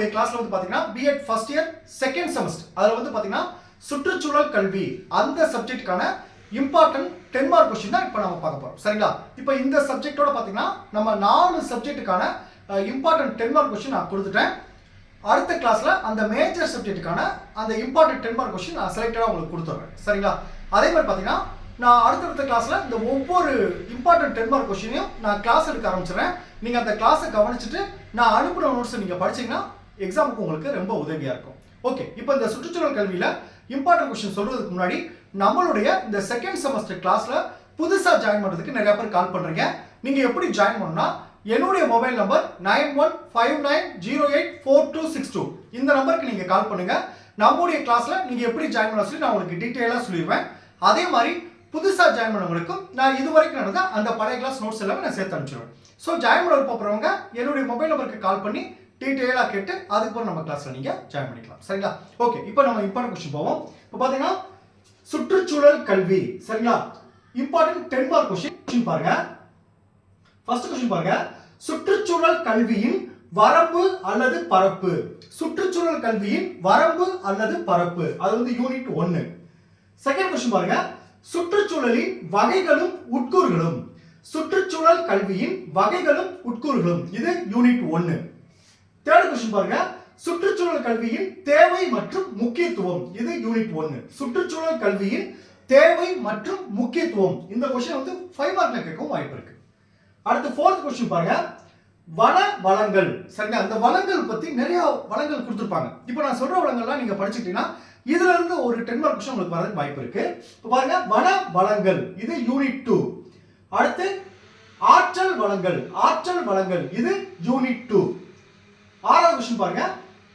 நம்முடைய கிளாஸ்ல வந்து பாத்தீங்கன்னா BEd first year second semester அதுல வந்து பாத்தீங்கன்னா சுற்றுச்சூழல் கல்வி. அந்த சப்ஜெக்ட்டுக்கான இம்பார்ட்டன்ட் டென் மார்க் கொஸ்டின் தான் இப்போ நம்ம பார்க்க போறோம். சரிங்களா? இப்போ இந்த சப்ஜெக்டோட பாத்தீங்கன்னா நம்ம நாலு சப்ஜெக்ட்டுக்கான இம்பார்ட்டன்ட் டென் மார்க் கொஸ்டின் நான் கொடுத்துட்டேன். அடுத்த கிளாஸ்ல அந்த மேஜர் சப்ஜெக்ட்டுக்கான அந்த இம்பார்ட்டன்ட் டென் மார்க் கொஸ்டின் நான் செலக்டடாக உங்களுக்கு கொடுத்துட்றேன் சரிங்களா? அதே மாதிரி பார்த்தீங்கன்னா நான் அடுத்தடுத்த கிளாஸ்ல இந்த ஒவ்வொரு இம்பார்ட்டன்ட் டென் மார்க் கொஸ்டினையும் நான் கிளாஸ் எடுக்க ஆரம்பிச்சிடுறேன். நீங்க அந்த கிளாஸை கவனிச்சுட்டு நான் அனுப்புன நோட்ஸ் நீங்க படிச்சீங்கன்னா எக்ஸாமுக்கு உங்களுக்கு ரொம்ப உதவியாக இருக்கும். ஓகே இப்போ இந்த சுற்றுச்சூழல் கல்வியில் இம்பார்ட்டன்ட் கொஸ்டின் சொல்கிறதுக்கு முன்னாடி நம்மளுடைய இந்த செகண்ட் செமஸ்டர் கிளாஸில் புதுசாக ஜாயின் பண்ணுறதுக்கு நிறையா பேர் கால் பண்ணுறீங்க நீங்கள் எப்படி ஜாயின் பண்ணணும்னா என்னுடைய mobile number nine one five nine zero eight four two six two இந்த நம்பருக்கு நீங்கள் கால் பண்ணுங்கள் நம்முடைய கிளாஸில் நீங்கள் எப்படி ஜாயின் பண்ண சொல்லி நான் உங்களுக்கு டீட்டெயிலாக சொல்லிடுவேன். அதே மாதிரி புதுசாக ஜாயின் பண்ணவங்களுக்கும் நான் இது வரைக்கும் நடந்த அந்த பழைய கிளாஸ் நோட்ஸ் எல்லாமே நான் சேர்த்து அனுப்பிச்சிடுவேன். ஸோ ஜாயின் பண்ண போகிறவங்க என்னுடைய மொபைல் நம்பருக்கு கால் பண்ணி டீட்டெயிலாக கேட்டு அதுக்கப்புறம் நம்ம கிளாஸில் நீங்கள் ஜாயின் பண்ணிக்கலாம். சரிங்களா? ஓகே இப்போ நம்ம இம்பார்ட்டன் கொஸ்டின் போவோம்? இப்போ பார்த்தீங்கன்னா சுற்றுச்சூழல் கல்வி. சரிங்களா? இம்பார்ட்டன்ட் டென் மார்க் கொஸ்டின் பாருங்க. ஃபர்ஸ்ட் கொஸ்டின் பாருங்க. சுற்றுச்சூழல் கல்வியின் வரம்பு அல்லது பரப்பு. சுற்றுச்சூழல் கல்வியின் வரம்பு அல்லது பரப்பு. அது வந்து யூனிட் ஒன்னு செகண்ட் கொஸ்டின் பாருங்க. சுற்றுச்சூழலின் வகைகளும் உட்கூறுகளும். சுற்றுச்சூழல் கல்வியின் வகைகளும் உட்கூறுகளும். இது யூனிட் ஒன்னு தேர்ட் கொஸ்டின் பாருங்க. சுற்றுச்சூழல் கல்வியின் தேவை மற்றும் முக்கியத்துவம். இது யூனிட் ஒன்னு சுற்றுச்சூழல் கல்வியின் தேவை மற்றும் முக்கியத்துவம். இந்த கொஸ்டின் வந்து ஃபைவ் மார்க்ல கேட்கவும் வாய்ப்பு இருக்கு. அடுத்து ஃபோர்த் கொஸ்டின் பாருங்க. வன வளங்கள். சரிங்களா? அந்த வளங்கள் பத்தி நிறைய வளங்கள் கொடுத்துருப்பாங்க. இப்போ நான் சொல்ற வளங்கள்லாம் நீங்க படிச்சுட்டீங்கன்னா இதுல இருந்து ஒரு டென் மார்க் கொஸ்டின் உங்களுக்கு வரதுக்கு வாய்ப்பு இருக்கு. இப்போ பாருங்க. வன வளங்கள். இது யூனிட் டூ அடுத்து ஆற்றல் வளங்கள். ஆற்றல் வளங்கள். இது யூனிட் டூ கொஸ்டின் பாருங்க.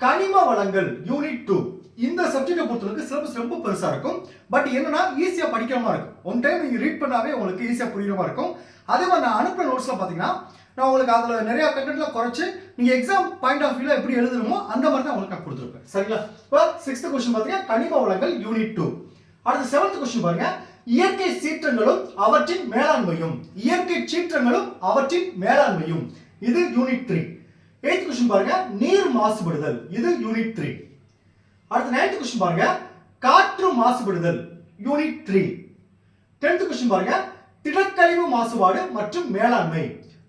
கனிம வளங்கள் யூனிட் டூ இந்த சப்ஜெக்டை பொறுத்தவரைக்கும் சிலபஸ் ரொம்ப பெருசாக இருக்கும். பட் என்னன்னா ஈஸியாக படிக்கிற மாதிரி இருக்கும். ஒன் டைம் நீங்கள் ரீட் பண்ணாவே உங்களுக்கு ஈஸியாக புரியுற மாதிரி இருக்கும். அதே மாதிரி நான் அனுப்புற நோட்ஸில் பார்த்தீங்கன்னா நான் உங்களுக்கு அதில் நிறையா கண்டென்ட்லாம் குறைச்சி நீங்கள் எக்ஸாம் பாயிண்ட் ஆஃப் வியூவில் எப்படி எழுதணுமோ அந்த மாதிரி தான் உங்களுக்கு நான் கொடுத்துருப்பேன். சரிங்களா? இப்போ சிக்ஸ்த் கொஸ்டின் பார்த்தீங்கன்னா கனிம வளங்கள் யூனிட் டூ அடுத்து செவன்த் கொஸ்டின் பாருங்க. இயற்கை சீற்றங்களும் அவற்றின் மேலாண்மையும். இயற்கை சீற்றங்களும் அவற்றின் மேலாண்மையும். இது யூனிட் த்ரீ எயித் கொஸ்டின் பாருங்க. நீர் மாசுபடுதல். இது யூனிட் த்ரீ அடுத்து நைன்த் கொஸ்டின் பாருங்க. காற்று மாசுபடுதல். யூனிட் த்ரீ டென்த் கொஸ்டின் பாருங்க. திடக்கழிவு மாசுபாடு மற்றும் மேலாண்மை.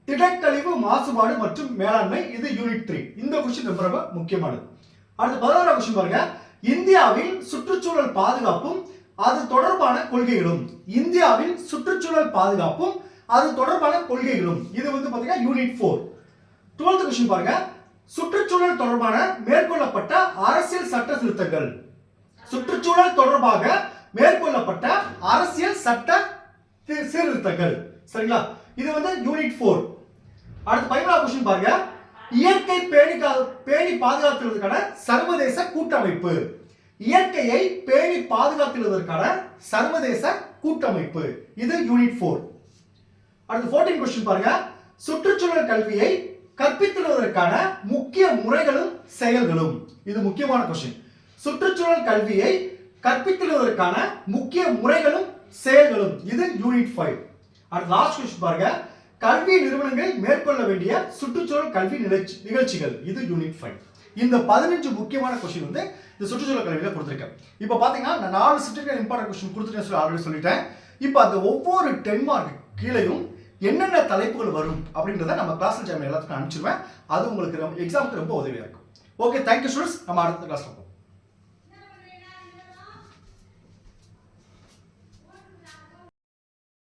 திடக்கழிவு மாசுபாடு மற்றும் மேலாண்மை இது யூனிட் த்ரீ இந்த கொஸ்டின் ரொம்ப ரொம்ப முக்கியமானது. அடுத்து பதினாறாம் கொஸ்டின் பாருங்க. இந்தியாவில் சுற்றுச்சூழல் பாதுகாப்பும் அது தொடர்பான கொள்கைகளும். இந்தியாவில் சுற்றுச்சூழல் பாதுகாப்பும் அது தொடர்பான கொள்கைகளும். இது வந்து பாத்தீங்கன்னா யூனிட் ஃபோர் டுவெல்த் கொஸ்டின் பாருங்க. சுற்றுச்சூழல் தொடர்பான மேற்கொள்ளப்பட்ட அரசியல் சட்ட திருத்தங்கள். சுற்றுச்சூழல் தொடர்பாக மேற்கொள்ளப்பட்ட அரசியல் சட்ட சீர்திருத்தங்கள். சரிங்களா? இது வந்து யூனிட் ஃபோர் அடுத்து பதினாலாம் கொஸ்டின் பாருங்க. இயற்கை பேணி கா- பேணி பாதுகாத்துவதற்கான சர்வதேச கூட்டமைப்பு. இயற்கையை பேணி பாதுகாத்துவதற்கான சர்வதேச கூட்டமைப்பு. இது யூனிட் ஃபோர் அடுத்து 14 கொஸ்டின் பாருங்க. சுற்றுச்சூழல் கல்வியை கற்பித்திடுவதற்கான முக்கிய முறைகளும் செயல்களும். இது முக்கியமான கொஸ்டின் சுற்றுச்சூழல் கல்வியை கற்பித்திடுவதற்கான முக்கிய முறைகளும் செயல்களும். இது யூனிட் ஃபைவ் அடுத்து லாஸ்ட் கொஸ்டின் பாருங்க. கல்வி நிறுவனங்கள் மேற்கொள்ள வேண்டிய சுற்றுச்சூழல் கல்வி நிகழ்ச்சி நிகழ்ச்சிகள். இது யூனிட் ஃபைவ் இந்த பதினஞ்சு முக்கியமான கொஸ்டின் வந்து இந்த சுற்றுச்சூழல் கல்வியில் கொடுத்துருக்கேன். இப்போ பார்த்தீங்கன்னா நான் நாலு சப்ஜெக்ட் இம்பார்ட்டன்ட் கொஸ்டின் கொடுத்துருக்கேன் சொல்லி ஆல்ரெடி சொல்லிட்டேன். இப்போ அந்த ஒவ்வொரு டென் மார்க் கீழேயும் என்னென்ன தலைப்புகள் வரும் அப்படின்றத நம்ம கிளாஸ் ஜாயின் எல்லாத்துக்கும் அனுப்பிச்சிருவேன். அது உங்களுக்கு எக்ஸாமுக்கு ரொம்ப உதவியாக இருக்கும். ஓகே தேங்க்யூ ஸ்டூடெண்ட்ஸ் நம்ம அடுத்த கிளாஸ்ல பார்ப்போம்.